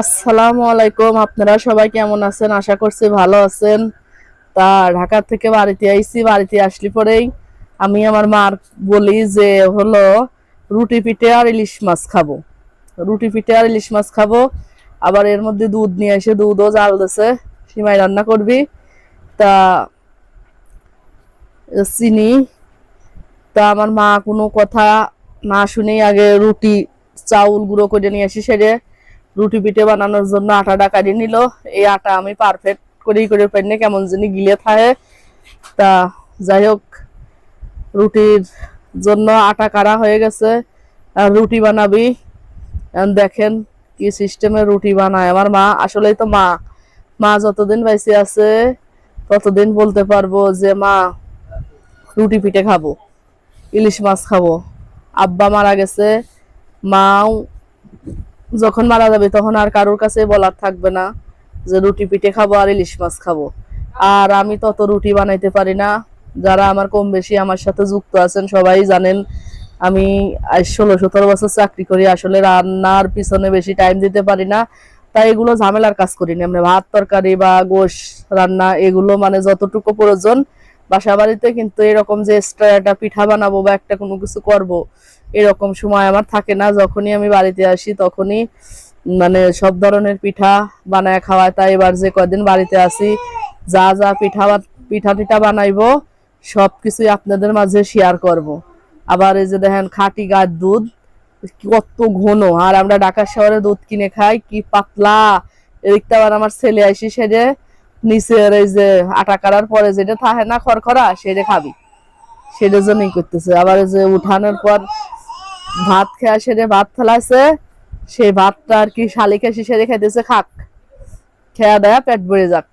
আসসালামু আলাইকুম, আপনারা সবাই কেমন আছেন? আশা করছি ভালো আছেন। তা ঢাকা থেকে বাড়িতে আইছি, বাড়িতে আসলি পরেই আমি আমার মার বলি যে হলো রুটি পিঠে আর ইলিশ মাছ খাব। রুটি পিঠে আর ইলিশ মাছ খাব, আবার এর মধ্যে দুধ নিয়ে এসে দুধও জাল দিছে, সিমাই রান্না করবি। তা চিনি। তা আমার মা কোনো কথা না শুনেই আগে রুটি, চাউল গুঁড়ো করে নিয়ে আসি সেরে। রুটি পিঠে বানানোর জন্য আটাটা কাটিয়ে নিল। এই আটা আমি পারফেক্ট করেই করে পাইনি কেমন জানি গিলে থাকে। তা যাই হোক, রুটির জন্য আটা কাটা হয়ে গেছে। আর রুটি বানাবি। দেখেন কি সিস্টেমে রুটি বানায়। আমার মা, আসলেই তো মা। মা যতদিন বেঁচে আছে, ততদিন বলতে পারব যে, মা, রুটি পিঠে খাব, ইলিশ মাছ খাব। আব্বা মারা গেছে, মাও যখন মারা যাবে, তখন আর কারোর কাছে বলার থাকবে না যে রুটি পিঠে খাব আর ইলিশ মাছ খাব। আর আমি তত রুটি বানাইতে পারি না। যারা আমার কম বেশি আমার সাথে যুক্ত আছেন, সবাই জানেন আমি ষোলো, সতেরো বছর চাকরি করি, আসলে রান্নার পিছনে বেশি টাইম দিতে পারি না। তাই এগুলো ঝামেলার কাজ করি না। মানে ভাত তরকারি বা গোশ রান্না, এগুলো মানে যতটুকু প্রয়োজন বাসা বাড়িতে কিন্তু এরকম যে এক্সট্রা একটা পিঠা বানাবো বা একটা কোনো কিছু করব, এরকম সময় আমার থাকে না। যখনই আমি বাড়িতে আসি, তখনই মানে সব ধরনের পিঠা বানায় খাওয়ায়। তাই এবার যে কদিন বাড়িতে আসি, যা যা পিঠা পিঠা টিঠা বানাইবো সব কিছুই আপনাদের মাঝে শেয়ার করব। আবার এই যে দেখেন খাঁটি গাছ দুধ, কত ঘন। আর আমরা ঢাকা শহরে দুধ কিনে খাই, কি পাতলা। এদিকটা আবার আমার ছেলে আইসি সেরে নিচের এই যে আটা কাটার পরে যেটা থাকে না খড়খড়া, সেটা খাবি। সেটার জন্যই করতেছে। আবার যে উঠানোর পর ভাত খেয়া সেরে ভাত ফেলাছে সেই ভাতটা আর কি শালিকে সেরে খাইতেছে, খাক। খেয়া দেয়া পেট ভরে যাক।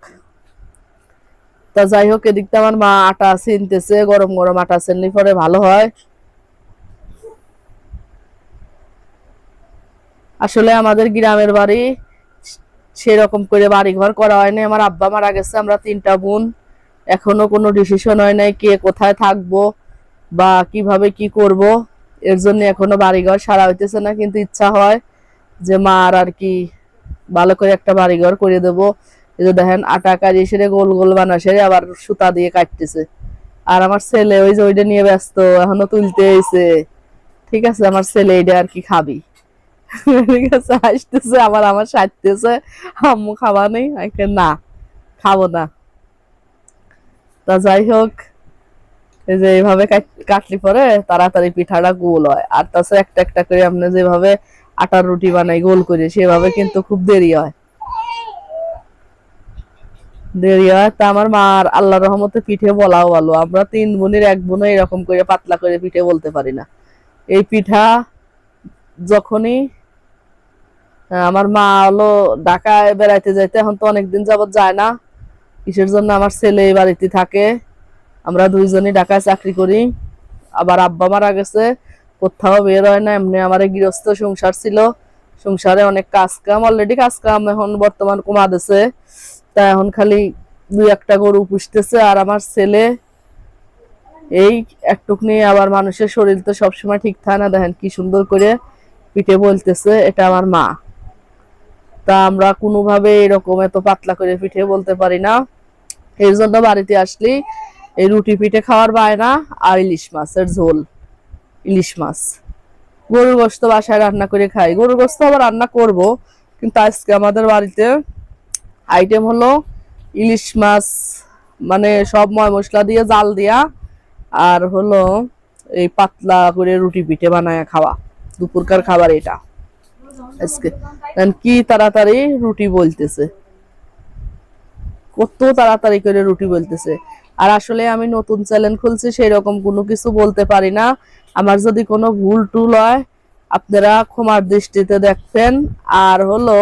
তা যাই হোক এদিকটা আমার মা আটা চিনতেছে গরম গরম আটা চিনলি পরে ভালো হয়। আসলে আমাদের গ্রামের বাড়ি সেরকম করে বাড়ি ঘর করা হয়নি। আমার আব্বা মারা গেছে, আমরা তিনটা বোন। এখনও কোনো ডিসিশন হয় নাই কে কোথায় থাকব বা কীভাবে কি করব। এর জন্য এখনও বাড়িঘর সারা হইতেছে না, কিন্তু ইচ্ছা হয় যে মার আর কি ভালো করে একটা বাড়িঘর করে দেবো। এই যে দেখেন, আটা কাজিয়ে সেরে গোল গোল বানা সেরে আবার সুতা দিয়ে কাটতেছে। আর আমার ছেলে ওই যে ওইটা নিয়ে ব্যস্ত, এখনও তুলতে এসে। ঠিক আছে, আমার ছেলে এইটা আর কি খাবি। হাসতেছে, আবার আমার সাজতেছে আম্মু খাওয়া নেই না, খাব না। তা যাই হোক, এই যে এইভাবে কাটলি পরে তাড়াতাড়ি পিঠাটা গোল হয়। আর তাছাড়া একটা একটা করে আপনি যেভাবে আটার রুটি বানাই, গোল করে, সেভাবে কিন্তু খুব দেরি হয়। দেরি হয়, তা আমার মার আল্লাহ রহমতে পিঠে বলাও ভালো। আমরা তিন বোনের এক বোনও এরকম করে পাতলা করে পিঠে বলতে পারি না। এই পিঠা যখনই আমার মা হলো ঢাকায় বেড়াইতে যাইতে এখন তো অনেকদিন যাবত যায় না। কিসের জন্য আমার ছেলে এই বাড়িতে থাকে। আমরা দুইজনই ঢাকায় চাকরি করি। আবার আব্বা মারা গেছে, কোথাও বের হয় না। এমনি আমার গৃহস্থ সংসার ছিল। সংসারে অনেক কাজ কাম অলরেডি কাজ কাম এখন বর্তমান কমা দিছে তা এখন খালি দুই একটা গরু পুষতেছে আর আমার ছেলে। এই একটুক নিয়ে আবার মানুষের শরীর তো সবসময় ঠিক থাকে না। দেখেন কি সুন্দর করে পিঠে বলতেছে, এটা আমার মা। তা আমরা কোনোভাবে এরকম এত পাতলা করে পিঠে বলতে পারি না। এর জন্য বাড়িতে আসলি, এই রুটি পিঠে খাওয়ার বায়না আর ইলিশ মাছের ঝোল, ইলিশ মাছ। গরুর গোস্ত বাসায় রান্না করে খাই। গরুর গোস্ত আবার রান্না করব, কিন্তু আজকে আমাদের বাড়িতে আইটেম হলো ইলিশ মাছ মানে সব ময় মশলা দিয়ে, জাল দিয়া, আর হলো এই পাতলা করে রুটি পিঠে বানায় খাওয়া। দুপুরকার খাবার এটা। আজকে। কি তাড়াতাড়ি রুটি বলতেছে। কত তাড়াতাড়ি করে রুটি বলতেছে। আর আসলে আমি নতুন খুলছি সেই রকম কোনো কিছু বলতে পারি না। আমার যদি কোনো ভুল টুল হয়, আপনারা ক্ষমার দৃষ্টিতে দেখবেন। আর হলো,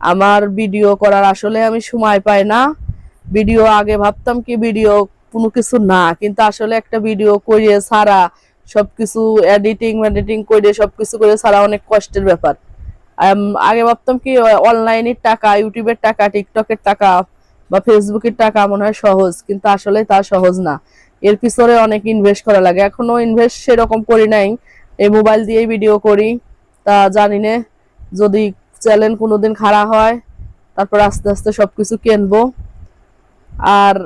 আমার ভিডিও করার আসলে আমি সময় পাই না। ভিডিও আগে ভাবতাম কি ভিডিও কোনো কিছু না, কিন্তু আসলে একটা ভিডিও করিয়ে ছাড়া সবকিছু এডিটিং এডিটিং করে সবকিছু করে ছাড়া অনেক কষ্টের ব্যাপার। আগে ভাবতাম কি অনলাইনের টাকা, ইউটিউবের টাকা, টিকটকের টাকা বা ফেসবুকের টাকা মনে হয় সহজ, কিন্তু আসলে তা সহজ না। এর পিছনে অনেক ইনভেস্ট করা লাগে। এখনও ইনভেস্ট সেরকম করি নাই। এই মোবাইল দিয়েই ভিডিও করি। তা জানি না, যদি চ্যানেল কোনোদিন খারাপ হয়, তারপর আস্তে আস্তে সবকিছু কিনবো। আর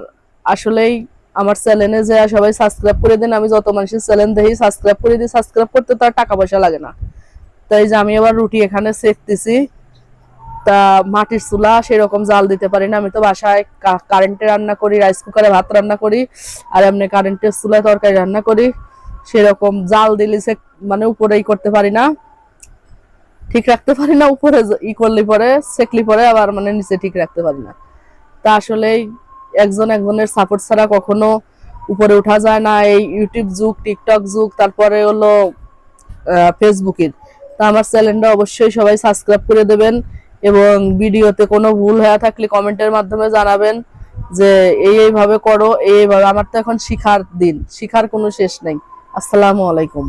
আসলেই আমার চ্যানেলে যে সবাই সাবস্ক্রাইব করে দিন, আমি যত মানুষের চ্যানেল দেখি সাবস্ক্রাইব করে দিই সাবস্ক্রাইব করতে তো আর টাকা পয়সা লাগে না। তাই যে আমি আবার রুটি এখানে সেকতেছি তা মাটির চুলা সেরকম জাল দিতে পারি না। আমি তো বাসায় কারেন্টে রান্না করি রাইস কুকারে ভাত রান্না করি, আর এমনি কারেন্টের চুলায় তরকারি রান্না করি। সেরকম জাল দিলে সে মানে উপরেই করতে পারি না। ঠিক রাখতে পারি না, উপরে ই করলে পরে, সেকলি পরে আবার মানে নিচে ঠিক রাখতে পারি না। তা আসলেই একজন একজনের সাপোর্ট ছাড়া কখনো উপরে ওঠা যায় না। এই ইউটিউব যুগ টিকটক যুগ, তারপরে হলো ফেসবুকের তা আমার চ্যানেলটা অবশ্যই সবাই সাবস্ক্রাইব করে দেবেন এবং ভিডিওতে কোনো ভুল হয়ে থাকলে কমেন্টের মাধ্যমে জানাবেন যে এই এইভাবে করো এইভাবে। আমার তো এখন শিখার দিন, শিখার কোনো শেষ নেই। আসসালামু আলাইকুম।